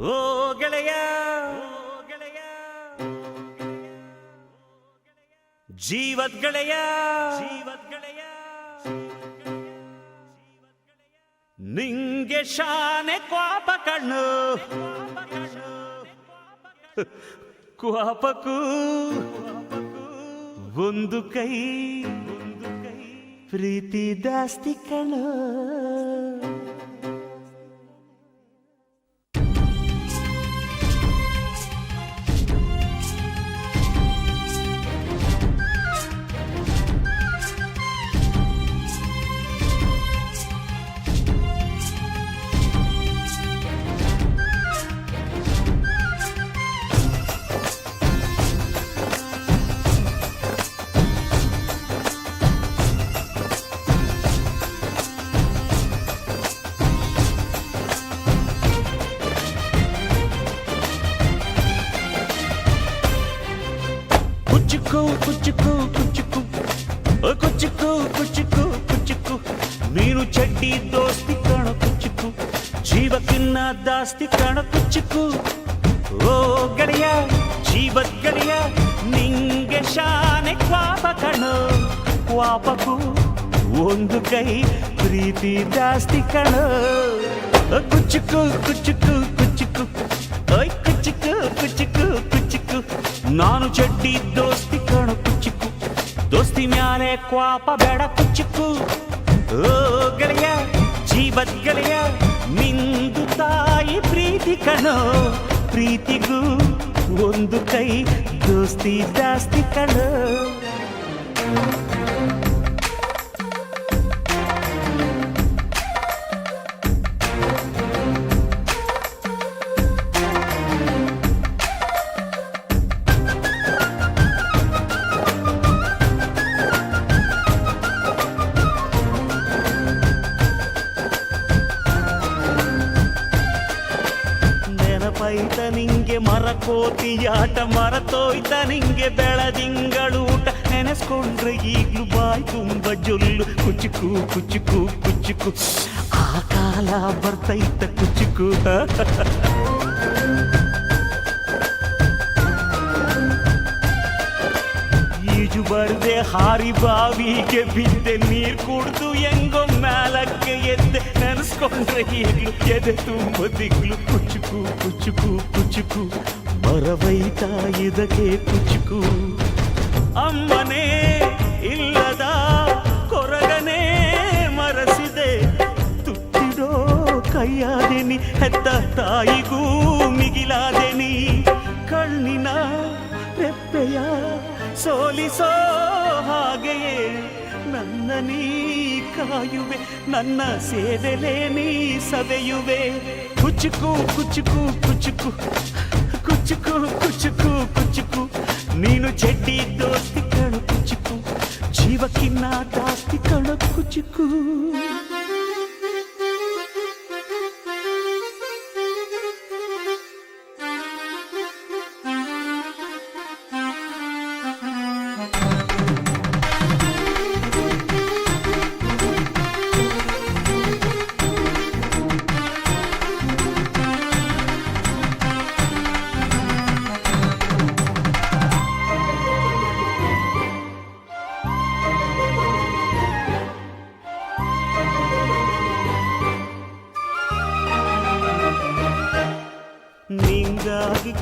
ಓ ಗೆಳೆಯ ಜೀವದ್ ಗೆಳೆಯ ಗೆಳೆಯ, ನಿಂಗೆ ಶಾನೆ ಕ್ವಾಪ ಕಣ್ಣು. ಕ್ವಾಪಕ್ಕೂ ಒಂದು ಕೈ ಒಂದು ಕೈ. ಪ್ರೀತಿ ದಾಸ್ತಿ ಕಣ್ಣು ಕುಚ್ಚುಕು ಕುಚ್ಚುಕು ಕುಚ್ಚುಕು ಓ ಕುಚ್ಚುಕು ಕುಚ್ಚುಕು ಕುಚ್ಚುಕು ನೀನು ಚಡ್ಡಿ ದೋಸ್ತಿ ಕಾಣ ಕುಚ್ಚುಕು ಜೀವಕ್ಕಿನ್ನ ದಾಸ್ತಿ ಕಾಣ ಕುಚ್ಚುಕು ಓ ಗೆಳೆಯ ಜೀವದ್ ಗೆಳೆಯ ನಿಂಗೆ ಶಾನೆ ಕ್ವಾಪ ಕಣೋ ಕ್ವಾಪಕ್ಕೂ ಒಂದು ಕೈ ಪ್ರೀತಿ ಜಾಸ್ತಿ ಕಣೋ ಓ ಕುಚ್ಚುಕು ಕುಚ್ಚುಕು ಕುಚ್ಚುಕು ಓಯ್ ಕುಚ್ಚುಕು ಕುಚ್ಚುಕು ಕುಚ್ಚುಕು ನಾನು ಚಡ್ಡಿ ದೋಸ್ತಿ ಕಣು ಕುಚ್ಚುಕು ದೋಸ್ತಿ ಮ್ಯಾಲೆ ಕ್ವಾಪ ಬೇಡ ಕುಚ್ಚುಕು ಓ ಗೆಳೆಯ ಜೀವದ್ ಗೆಳೆಯ ನಿಂದು ತಾಯಿ ಪ್ರೀತಿ ಕಣೋ ಪ್ರೀತಿಗೂ ಒಂದು ಕೈ ದೋಸ್ತಿ ಜಾಸ್ತಿ ಕಣೋ ನಿಂಗೆ ಮರಕೋತಿಯಾಟ ಮರತೋಯ್ತ ನಿಂಗೆ ಬೆಳದಿಂಗಳೂಟ ನೆನೆಸ್ಕೊಂಡ್ರೆ ಈಗ್ಲೂ ಬಾಯ್ ತುಂಬ ಜೊಲ್ಲು ಕುಚುಕು ಕುಚುಕು ಕುಚುಕು ಆ ಕಾಲ ಬರ್ತೈತ ಕುಚುಕು ಈಜು ಬರ್ದೆ ಹಾರಿ ಬಾವಿಗೆ ಬಿದ್ದೆ ನೀರ್ ಕುಡ್ದು ಹೆಂಗೋ ಮ್ಯಾಲಕ್ಕೆ ಎದ್ದೆ ನೆನೆಸ್ಕೊಂಡ್ರೆ ಈಗ್ಲು ಎದೆ ತುಂಬ ದಿಗ್ಲು ಕುಚುಕು ಕುಚುಕು ಕುಚುಕು ಮರವೈತ ಇದಕ್ಕೆ ಕುಚುಕು. ಅಮ್ಮನೇ ಇಲ್ಲದ ಕೊರಗನೇ ಮರಸಿದೆ. ತುತ್ತಿಡೋ ಕೈಯಾದೆನಿ, ಹೆತ್ತ ತಾಯಿಗೂ ಮಿಗಿಲಾದೆನಿ. ಕಣ್ಣಿನ ರೆಪ್ಪೆಯ ಸೋಲಿಸೋ ಹಾಗೆಯೇ ನನ್ನ ನೀ ಕಾಯುವೆ, ನನ್ನ ಸೇದೆಲೆ ನೀ ಸವೆಯುವೆ. ಕುಚುಕು ಕುಚುಕು ಕುಚುಕು. ಕುಚುಕು ಕುಚುಕು ಕುಚುಕು ನೀನು ಚೆಡ್ಡಿ ದೋಸ್ತಿ ಕಣು ಕುಚುಕು ಜೀವಕ್ಕಿನ್ನ ಜಾಸ್ತಿ ಕಣು ಕುಚುಕು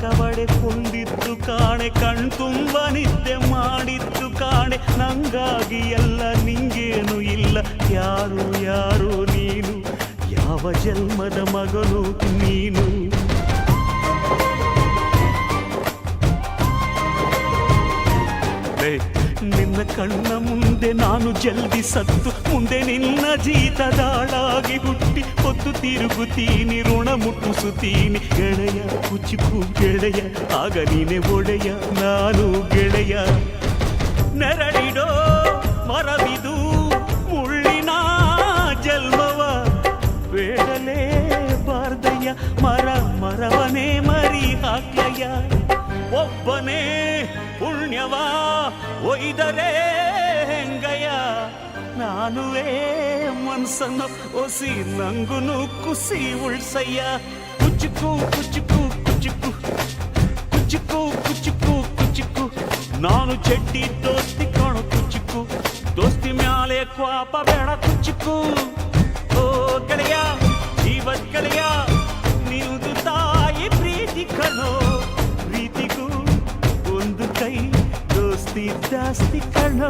ಕವಡೆ ಕುಂದಿತ್ತು ಕಾಣೆ ಕಣ್ ತುಂಬ ನಿದ್ದೆ ಮಾಡಿತ್ತು ಕಾಣೆ. ನಂಗಾಗಿ ಎಲ್ಲ ನಿಂಗೇನು ಇಲ್ಲ. ಯಾರು ಯಾರು ನೀನು? ಯಾವ ಜನ್ಮದ ಮಗನು ನೀನು? ಏ, ನಿನ್ನ ಕಣ್ಣ ಮುಂದೆ ನಾನು ಜಲ್ದಿ ಸತ್ತು. ಮುಂದೆ ನಿನ್ನ ಜೀತದಾಳಾಗಿ ಹುಟ್ಟಿ. ಹೊತ್ತು ತಿರುಗುತ್ತೀನಿ, ಋಣ ಮುಟ್ಟಿಸುತ್ತೀನಿ. ಗೆಳೆಯ ಕುಚಿಪು ಗೆಳೆಯ, ಆಗ ನೀನೆ ಒಡೆಯ, ನಾನು ಗೆಳೆಯ. ನೆರಳಿಡೋ, ಮರವಿದು, ಮುಳ್ಳಿನ ಜಲ್ಮವ ಬೇಡಲೇ ಬಾರ್ದಯ್ಯ, ಮರ ಮರವನೇ ಮರಿ ಹಾಕ್ಲಯ್ಯ. ಒಬ್ಬನೇ ಪುಣ್ಯವ ಒಯ್ದರೆ ಹೆಂಗಯ್ಯ ನಾನುವೇ ಮನ್ಸನ್ನು ಒಸಿ ನಂಗುನು ಕುಸಿ ಉಳ್ಸಯ್ಯ ಕುಚುಕು ಕುಚುಕು ಕುಚುಕು ಕುಚುಕು ಕುಚುಕು ಕುಚುಕು ನಾನು ಚಡ್ಡಿ ದೋಸ್ತಿ ಕಾಣು ಕುಚುಕು ದೋಸ್ತಿ ಮ್ಯಾಲೆ ಕ್ವಾಪ ಬೇಡ ಕುಚುಕು ಓ ಗೆಳೆಯ ಜೀವದ ಗೆಳೆಯ సిద్ధాస్తి కళ